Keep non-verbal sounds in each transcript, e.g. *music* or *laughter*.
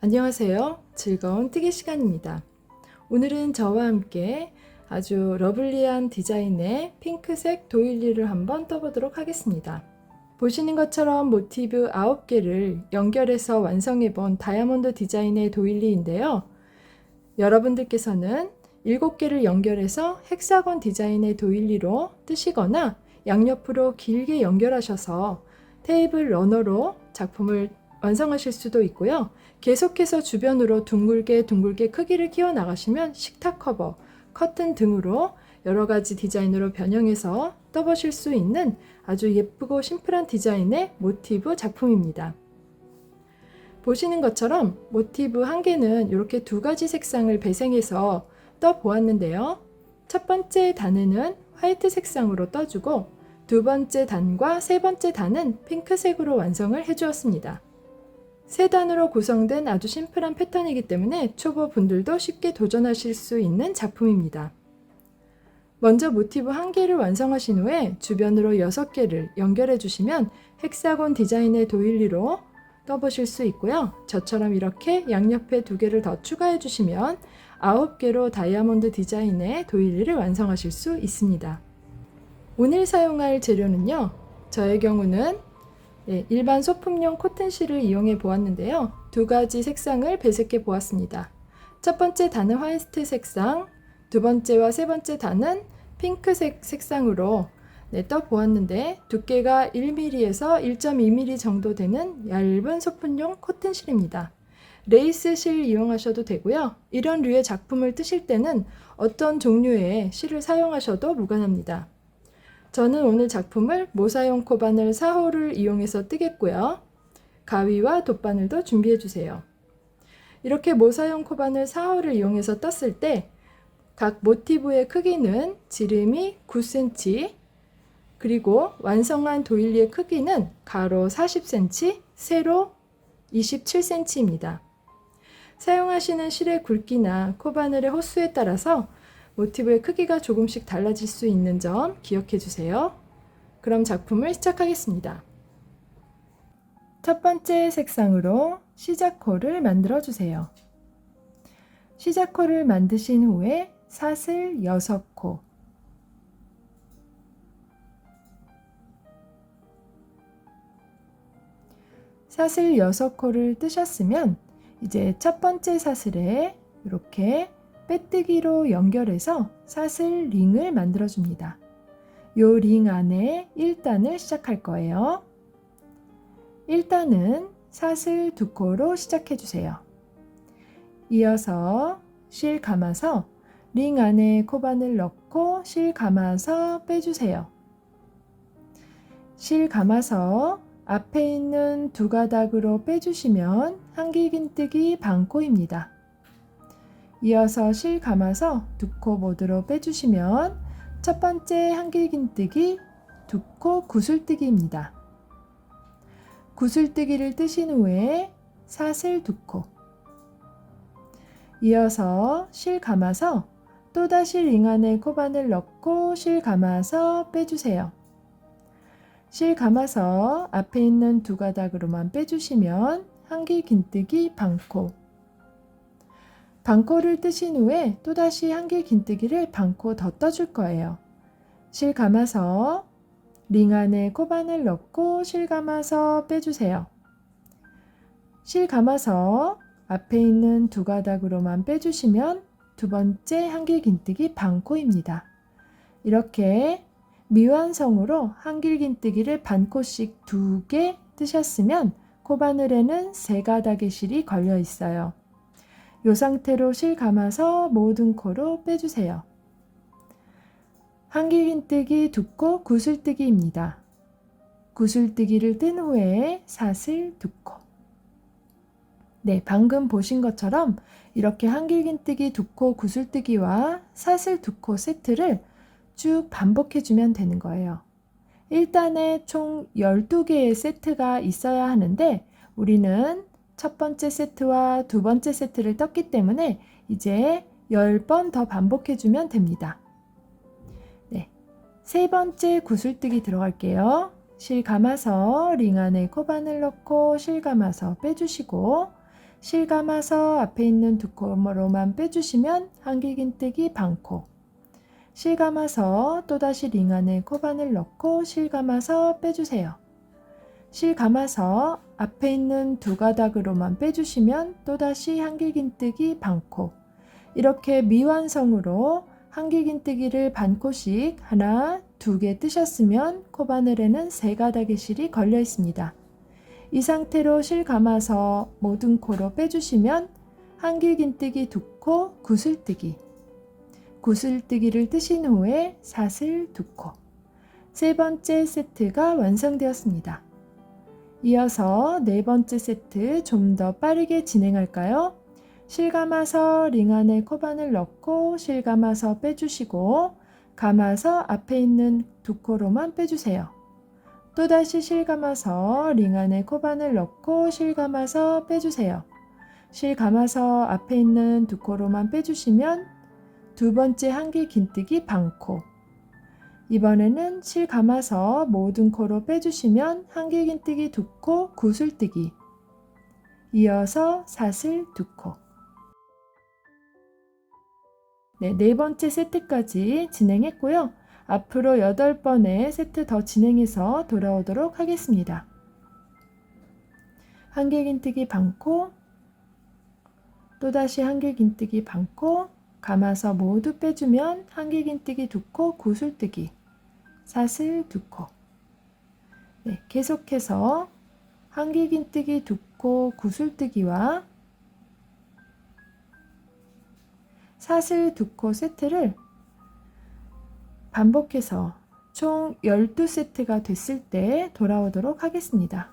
안녕하세요. 즐거운 뜨개 시간입니다. 오늘은 저와 함께 아주 러블리한 디자인의 핑크색 도일리를 한번 떠보도록 하겠습니다. 보시는 것처럼 모티브 9개를 연결해서 완성해 본 다이아몬드 디자인의 도일리인데요. 여러분들께서는 7개를 연결해서 헥사곤 디자인의 도일리로 뜨시거나 양옆으로 길게 연결하셔서 테이블 러너로 작품을 완성하실 수도 있고요. 계속해서 주변으로 둥글게 둥글게 크기를 키워 나가시면 식탁 커버, 커튼 등으로 여러 가지 디자인으로 변형해서 떠보실 수 있는 아주 예쁘고 심플한 디자인의 모티브 작품입니다. 보시는 것처럼 모티브 한 개는 이렇게 두 가지 색상을 배생해서 떠 보았는데요. 첫 번째 단에는 화이트 색상으로 떠주고 두 번째 단과 세 번째 단은 핑크색으로 완성을 해주었습니다. 세 단으로 구성된 아주 심플한 패턴이기 때문에 초보 분들도 쉽게 도전하실 수 있는 작품입니다. 먼저 모티브 한 개를 완성하신 후에 주변으로 6개를 연결해 주시면 헥사곤 디자인의 도일리로 떠보실 수 있고요. 저처럼 이렇게 양옆에 두 개를 더 추가해 주시면 9개로 다이아몬드 디자인의 도일리를 완성하실 수 있습니다. 오늘 사용할 재료는요. 저의 경우는 네, 일반 소품용 코튼실을 이용해 보았는데요. 두 가지 색상을 배색해 보았습니다. 첫 번째 단은 화이트 색상, 두 번째와 세 번째 단은 핑크색 색상으로 네, 떠 보았는데 두께가 1mm에서 1.2mm 정도 되는 얇은 소품용 코튼실입니다. 레이스 실 이용하셔도 되고요. 이런 류의 작품을 뜨실 때는 어떤 종류의 실을 사용하셔도 무관합니다. 저는 오늘 작품을 모사용 코바늘 4호를 이용해서 뜨겠고요. 가위와 돗바늘도 준비해 주세요. 이렇게 모사용 코바늘 4호를 이용해서 떴을 때 각 모티브의 크기는 지름이 9cm, 그리고 완성한 도일리의 크기는 가로 40cm, 세로 27cm입니다. 사용하시는 실의 굵기나 코바늘의 호수에 따라서 모티브의 크기가 조금씩 달라질 수 있는 점 기억해 주세요. 그럼 작품을 시작하겠습니다. 첫 번째 색상으로 시작코를 만들어 주세요. 시작코를 만드신 후에 사슬 6코, 사슬 6코를 뜨셨으면 이제 첫 번째 사슬에 이렇게 빼뜨기로 연결해서 사슬 링을 만들어 줍니다. 요 링 안에 1단을 시작할 거예요. 1단은 사슬 두 코로 시작해 주세요. 이어서 실 감아서 링 안에 코바늘 넣고 실 감아서 빼주세요. 실 감아서 앞에 있는 두 가닥으로 빼주시면 한길긴뜨기 반코입니다. 이어서 실 감아서 두 코 모드로 빼주시면 첫 번째 한길긴뜨기 두 코 구슬뜨기입니다. 구슬뜨기를 뜨신 후에 사슬 두 코. 이어서 실 감아서 또다시 링 안에 코바늘 넣고 실 감아서 빼주세요. 실 감아서 앞에 있는 두 가닥으로만 빼주시면 한길 긴뜨기 반코 반코를 뜨신 후에 또다시 한 길 긴뜨기를 반코 더 떠줄 거예요. 실 감아서 링 안에 코바늘 넣고 실 감아서 빼주세요. 실 감아서 앞에 있는 두 가닥으로만 빼주시면 두 번째 한길 긴뜨기 반코입니다. 이렇게 미완성으로 한길 긴뜨기를 반코씩 두 개 뜨셨으면 코바늘에는 세 가닥의 실이 걸려 있어요. 이 상태로 실 감아서 모든 코로 빼주세요. 한길긴뜨기 두 코 구슬뜨기입니다. 구슬뜨기를 뜬 후에 사슬 두 코. 네, 방금 보신 것처럼 이렇게 한길긴뜨기 두 코 구슬뜨기와 사슬 두 코 세트를 쭉 반복해주면 되는 거예요. 일단에 총 12개의 세트가 있어야 하는데 우리는 첫 번째 세트와 두 번째 세트를 떴기 때문에 이제 10번 더 반복해주면 됩니다. 네. 세 번째 구슬뜨기 들어갈게요. 실 감아서 링 안에 코바늘 넣고 실 감아서 빼주시고 실 감아서 앞에 있는 두 코로만 빼주시면 한길긴뜨기 반코. 실 감아서 또다시 링 안에 코바늘 넣고 실 감아서 빼주세요. 실 감아서 앞에 있는 두 가닥으로만 빼주시면 또다시 한길긴뜨기 반코. 이렇게 미완성으로 한길긴뜨기를 반코씩 하나, 두 개 뜨셨으면 코바늘에는 세 가닥의 실이 걸려 있습니다. 이 상태로 실 감아서 모든 코로 빼주시면 한길긴뜨기 두 코, 구슬뜨기. 구슬뜨기를 뜨신 후에 사슬 두 코. 세 번째 세트가 완성되었습니다. 이어서 네 번째 세트 좀 더 빠르게 진행할까요? 실 감아서 링 안에 코바늘 넣고 실 감아서 빼주시고 감아서 앞에 있는 두 코로만 빼주세요. 또다시 실 감아서 링 안에 코바늘 넣고 실 감아서 빼주세요. 실 감아서 앞에 있는 두 코로만 빼주시면 두 번째 한길 긴뜨기 반코 이번에는 실 감아서 모든 코로 빼주시면 한길 긴뜨기 두코 구슬뜨기 이어서 사슬 두 코. 네, 네 번째 세트까지 진행했고요. 앞으로 8번의 세트 더 진행해서 돌아오도록 하겠습니다. 한길긴뜨기 반코 또다시 한길긴뜨기 반코 감아서 모두 빼주면 한길긴뜨기 두코 구슬뜨기 사슬 두 코. 네, 계속해서 한길긴뜨기 두코 구슬뜨기와 사슬 두코 세트를 반복해서 총 12세트가 됐을 때 돌아오도록 하겠습니다.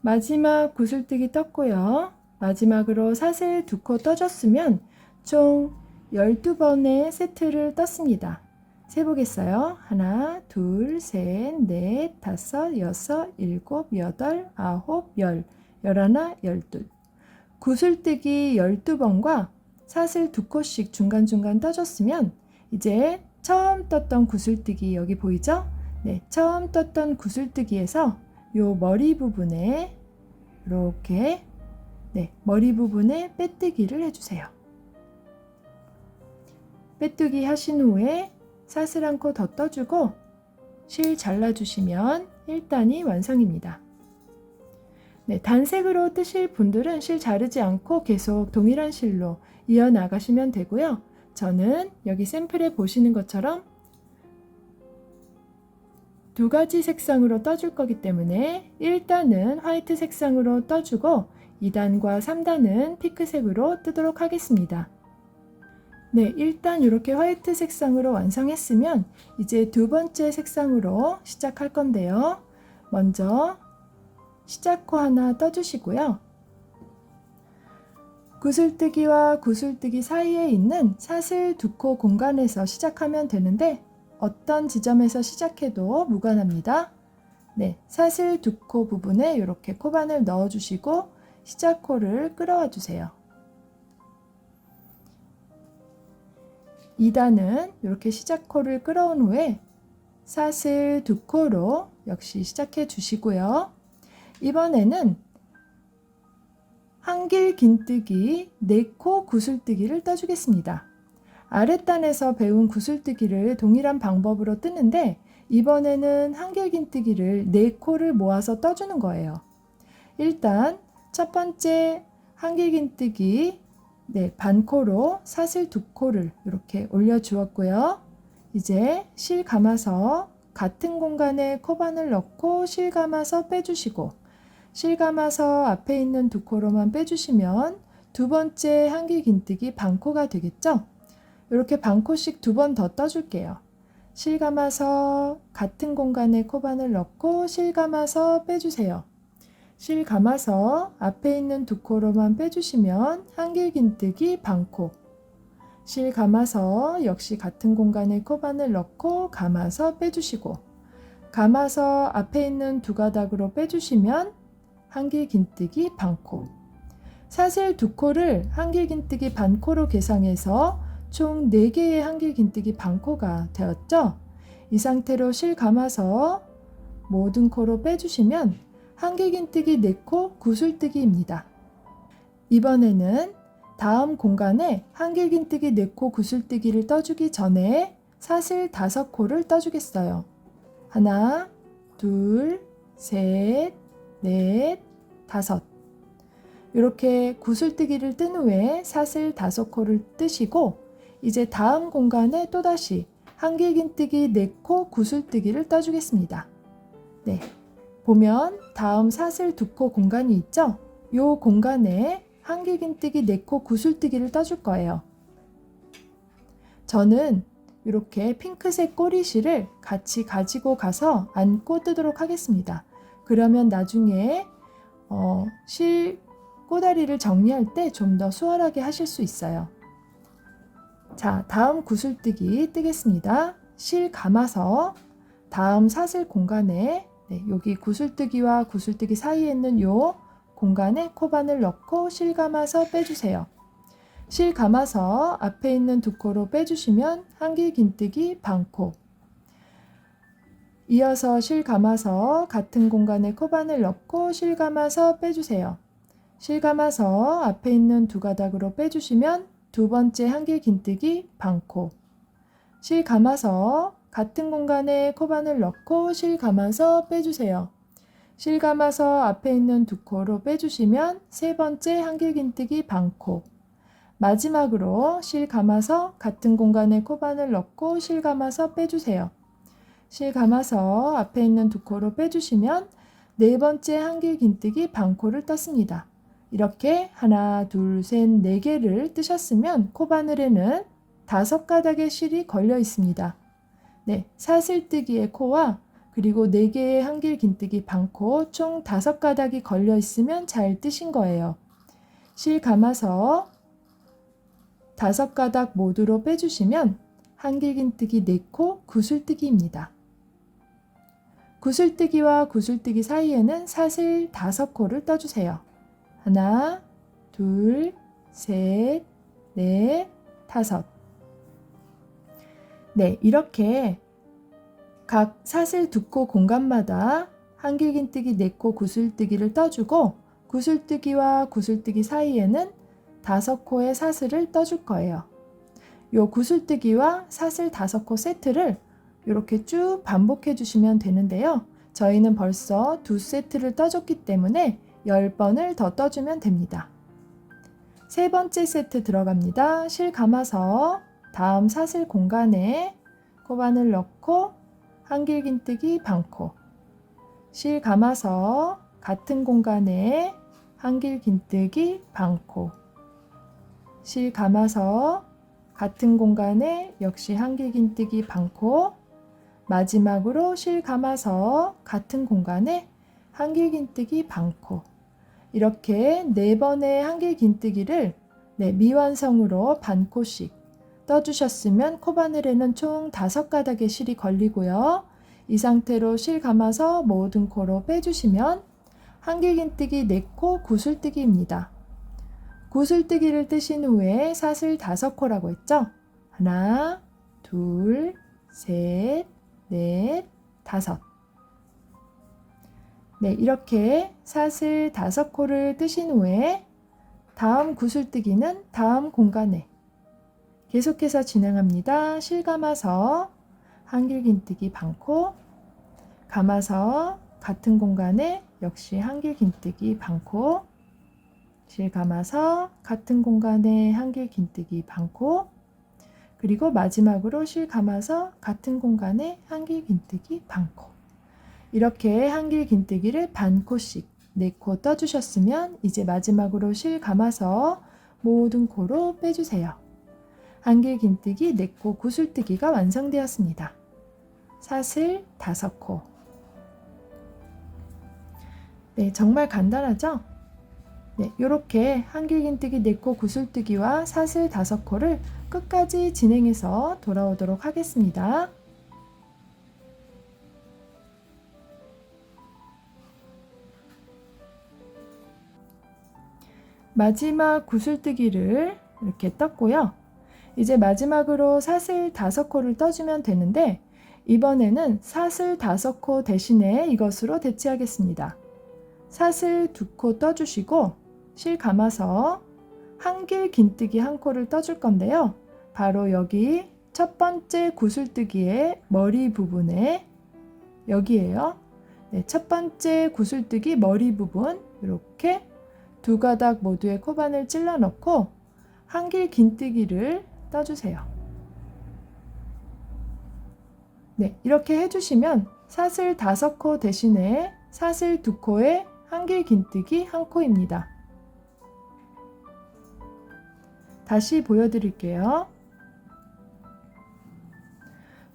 마지막 구슬뜨기 떴고요. 마지막으로 사슬 두코 떠줬으면 총 12번의 세트를 떴습니다. 세보겠어요. 하나, 둘, 셋, 넷, 다섯, 여섯, 일곱, 여덟, 아홉, 열, 열하나, 열둘. 구슬뜨기 12번과 사슬 두 코씩 중간중간 떠줬으면 이제 처음 떴던 구슬뜨기 여기 보이죠? 네, 처음 떴던 구슬뜨기에서 요 머리 부분에 이렇게 네, 머리 부분에 빼뜨기를 해주세요. 빼뜨기 하신 후에 사슬 한코더 떠주고 실 잘라주시면 1단이 완성입니다. 네, 단색으로 뜨실 분들은 실 자르지 않고 계속 동일한 실로 이어나가시면 되고요. 저는 여기 샘플에 보시는 것처럼 두 가지 색상으로 떠줄 거기 때문에 1단은 화이트 색상으로 떠주고 2단과 3단은 핑크색으로 뜨도록 하겠습니다. 네, 일단 이렇게 화이트 색상으로 완성했으면 이제 두 번째 색상으로 시작할 건데요. 먼저 시작코 하나 떠주시고요. 구슬뜨기와 구슬뜨기 사이에 있는 사슬 두 코 공간에서 시작하면 되는데 어떤 지점에서 시작해도 무관합니다. 네, 사슬 두 코 부분에 이렇게 코반을 넣어주시고 시작코를 끌어와 주세요. 2단은 이렇게 시작코를 끌어온 후에 사슬 두 코로 역시 시작해 주시고요. 이번에는 한길 긴뜨기 4코 구슬뜨기를 떠주겠습니다. 아랫단에서 배운 구슬뜨기를 동일한 방법으로 뜨는데 이번에는 한길 긴뜨기를 4코를 모아서 떠주는 거예요. 일단 첫 번째 한길 긴뜨기 네, 반코로 사슬 두 코를 이렇게 올려 주었고요. 이제 실 감아서 같은 공간에 코반을 넣고 실 감아서 빼주시고 실 감아서 앞에 있는 두 코로만 빼주시면 두 번째 한길 긴뜨기 반코가 되겠죠? 이렇게 반코씩 두 번 더 떠줄게요. 실 감아서 같은 공간에 코반을 넣고 실 감아서 빼주세요. 실 감아서 앞에 있는 두 코로만 빼주시면 한길 긴뜨기 반코 실 감아서 역시 같은 공간에 코반을 넣고 감아서 빼주시고 감아서 앞에 있는 두 가닥으로 빼주시면 한길 긴뜨기 반코 사슬 두 코를 한길 긴뜨기 반코로 계상해서 총 4개의 한길 긴뜨기 반코가 되었죠? 이 상태로 실 감아서 모든 코로 빼주시면 한길긴뜨기 4코 구슬뜨기입니다. 이번에는 다음 공간에 한길긴뜨기 4코 구슬뜨기를 떠주기 전에 사슬 5코를 떠주겠어요. 하나, 둘, 셋, 넷, 다섯. 이렇게 구슬뜨기를 뜬 후에 사슬 5코를 뜨시고 이제 다음 공간에 또다시 한길긴뜨기 4코 구슬뜨기를 떠주겠습니다. 네. 보면 다음 사슬 2코 공간이 있죠? 이 공간에 한길긴뜨기 4코 구슬뜨기를 떠줄 거예요. 저는 이렇게 핑크색 꼬리실을 같이 가지고 가서 안고 뜨도록 하겠습니다. 그러면 나중에 어, 실 꼬다리를 정리할 때 좀 더 수월하게 하실 수 있어요. 자, 다음 구슬뜨기 뜨겠습니다. 실 감아서 다음 사슬 공간에 네, 여기 구슬뜨기와 구슬뜨기 사이에 있는 요 공간에 코바늘 넣고 실 감아서 빼주세요. 실 감아서 앞에 있는 두 코로 빼주시면 한길 긴뜨기 반코 이어서 실 감아서 같은 공간에 코바늘 넣고 실 감아서 빼주세요. 실 감아서 앞에 있는 두 가닥으로 빼주시면 두 번째 한길 긴뜨기 반코 실 감아서 같은 공간에 코바늘 넣고 실 감아서 빼주세요. 실 감아서 앞에 있는 두 코로 빼주시면 세 번째 한길 긴뜨기 반코 마지막으로 실 감아서 같은 공간에 코바늘 넣고 실 감아서 빼주세요. 실 감아서 앞에 있는 두 코로 빼주시면 네 번째 한길 긴뜨기 반코를 떴습니다. 이렇게 하나, 둘, 셋, 네 개를 뜨셨으면 코바늘에는 다섯 가닥의 실이 걸려 있습니다. 네, 사슬뜨기의 코와 그리고 네 개의 한길 긴뜨기 반코 총 다섯 가닥이 걸려 있으면 잘 뜨신 거예요. 실 감아서 다섯 가닥 모두로 빼주시면 한길 긴뜨기 4코 구슬뜨기입니다. 구슬뜨기와 구슬뜨기 사이에는 사슬 5코를 떠주세요. 하나, 둘, 셋, 넷, 다섯. 네, 이렇게 각 사슬 두 코 공간마다 한길긴뜨기 네 코 구슬뜨기를 떠주고 구슬뜨기와 구슬뜨기 사이에는 다섯 코의 사슬을 떠줄 거예요. 요 구슬뜨기와 사슬 다섯 코 세트를 이렇게 쭉 반복해 주시면 되는데요. 저희는 벌써 두 세트를 떠줬기 때문에 10번을 더 떠주면 됩니다. 세 번째 세트 들어갑니다. 실 감아서 다음 사슬 공간에 코바늘 넣고 한길긴뜨기 반코. 실 감아서 같은 공간에 한길긴뜨기 반코. 실 감아서 같은 공간에 역시 한길긴뜨기 반코. 마지막으로 실 감아서 같은 공간에 한길긴뜨기 반코. 이렇게 네 번의 한길 긴뜨기를 네, 미완성으로 반코씩 떠주셨으면 코바늘에는 총 다섯 가닥의 실이 걸리고요. 이 상태로 실 감아서 모든 코로 빼주시면 한길 긴뜨기 4코 구슬뜨기입니다. 구슬뜨기를 뜨신 후에 사슬 5코라고 했죠? 하나, 둘, 셋, 넷, 다섯. 네, 이렇게 사슬 다섯 코를 뜨신 후에 다음 구슬뜨기는 다음 공간에 계속해서 진행합니다. 실 감아서 한길긴뜨기 반코 감아서 같은 공간에 역시 한길긴뜨기 반코 실 감아서 같은 공간에 한길긴뜨기 반코 그리고 마지막으로 실 감아서 같은 공간에 한길긴뜨기 반코 이렇게 한길 긴뜨기를 반 코씩 4코 떠주셨으면 이제 마지막으로 실 감아서 모든 코로 빼주세요. 한길 긴뜨기 4코 구슬뜨기가 완성되었습니다. 사슬 5코 네, 정말 간단하죠? 네, 이렇게 한길 긴뜨기 4코 구슬뜨기와 사슬 5코를 끝까지 진행해서 돌아오도록 하겠습니다. 마지막 구슬뜨기를 이렇게 떴고요. 이제 마지막으로 사슬 다섯 코를 떠주면 되는데 이번에는 사슬 다섯 코 대신에 이것으로 대체하겠습니다. 사슬 두 코 떠주시고 실 감아서 한길 긴뜨기 한 코를 떠줄 건데요. 바로 여기 첫 번째 구슬뜨기의 머리 부분에 여기에요. 네, 첫 번째 구슬뜨기 머리 부분 이렇게 두 가닥 모두의 코바늘 찔러 넣고 한길 긴뜨기를 떠주세요. 네, 이렇게 해주시면 사슬 다섯 코 대신에 사슬 두 코에 한길 긴뜨기 한 코입니다. 다시 보여드릴게요.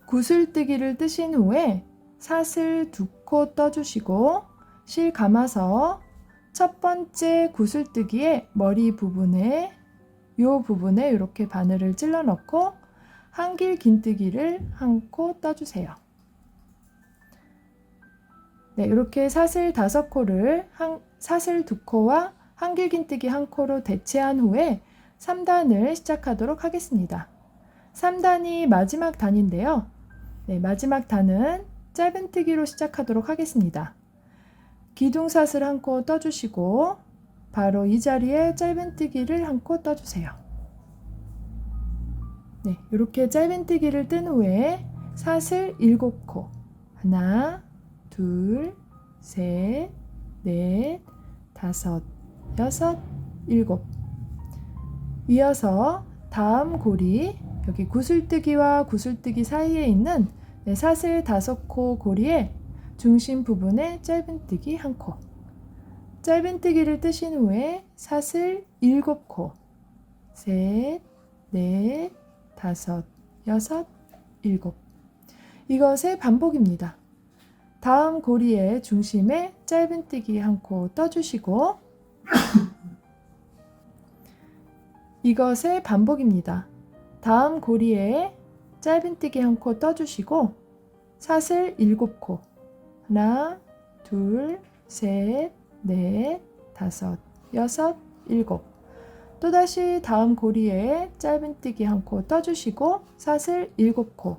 구슬뜨기를 뜨신 후에 사슬 두코 떠주시고 실 감아서 첫 번째 구슬뜨기의 머리 부분에 요 부분에 이렇게 바늘을 찔러 넣고 한 길 긴뜨기를 한 코 떠주세요. 네, 이렇게 사슬 다섯 코를 한, 사슬 두 코와 한 길 긴뜨기 한 코로 대체한 후에 3단을 시작하도록 하겠습니다. 3단이 마지막 단인데요. 네, 마지막 단은 짧은 뜨기로 시작하도록 하겠습니다. 기둥 사슬 한 코 떠주시고 바로 이 자리에 짧은뜨기를 한 코 떠주세요. 네, 이렇게 짧은뜨기를 뜬 후에 사슬 7코 하나, 둘, 셋, 넷, 다섯, 여섯, 일곱 이어서 다음 고리 여기 구슬뜨기와 구슬뜨기 사이에 있는 네, 사슬 다섯 코 고리에 중심 부분에 짧은뜨기 한 코. 짧은뜨기를 뜨신 후에 사슬 일곱 코. 셋, 넷, 다섯, 여섯, 일곱. 이것의 반복입니다. 다음 고리의 중심에 짧은뜨기 한 코 떠주시고 *coughs* 이것의 반복입니다. 다음 고리에 짧은뜨기 한 코 떠주시고 사슬 7코 하나 둘 셋 넷 다섯 여섯 일곱. 또다시 다음 고리에 짧은뜨기 한 코 떠주시고 사슬 7코.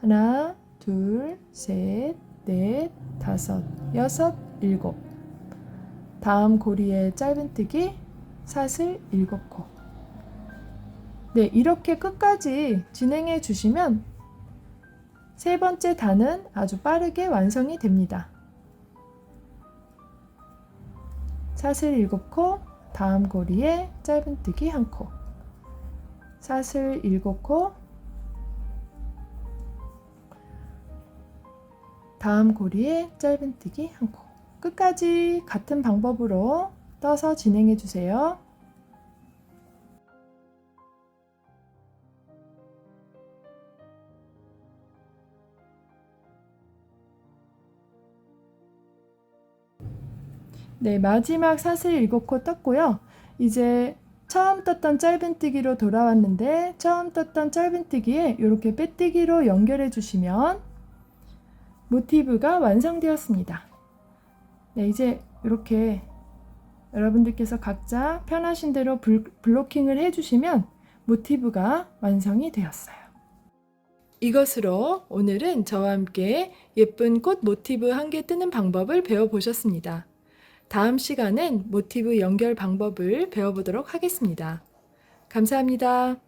하나 둘 셋 넷 다섯 여섯 일곱. 다음 고리에 짧은뜨기 사슬 7코. 네, 이렇게 끝까지 진행해 주시면 세 번째 단은 아주 빠르게 완성이 됩니다. 사슬 7코, 다음 고리에 짧은뜨기 1코, 사슬 7코, 다음 고리에 짧은뜨기 1코. 끝까지 같은 방법으로 떠서 진행해 주세요. 네, 마지막 사슬 7코 떴고요. 이제 처음 떴던 짧은뜨기로 돌아왔는데 처음 떴던 짧은뜨기에 이렇게 빼뜨기로 연결해 주시면 모티브가 완성되었습니다. 네, 이제 이렇게 여러분들께서 각자 편하신 대로 불, 블로킹을 해주시면 모티브가 완성이 되었어요. 이것으로 오늘은 저와 함께 예쁜 꽃 모티브 한 개 뜨는 방법을 배워보셨습니다. 다음 시간엔 모티브 연결 방법을 배워보도록 하겠습니다. 감사합니다.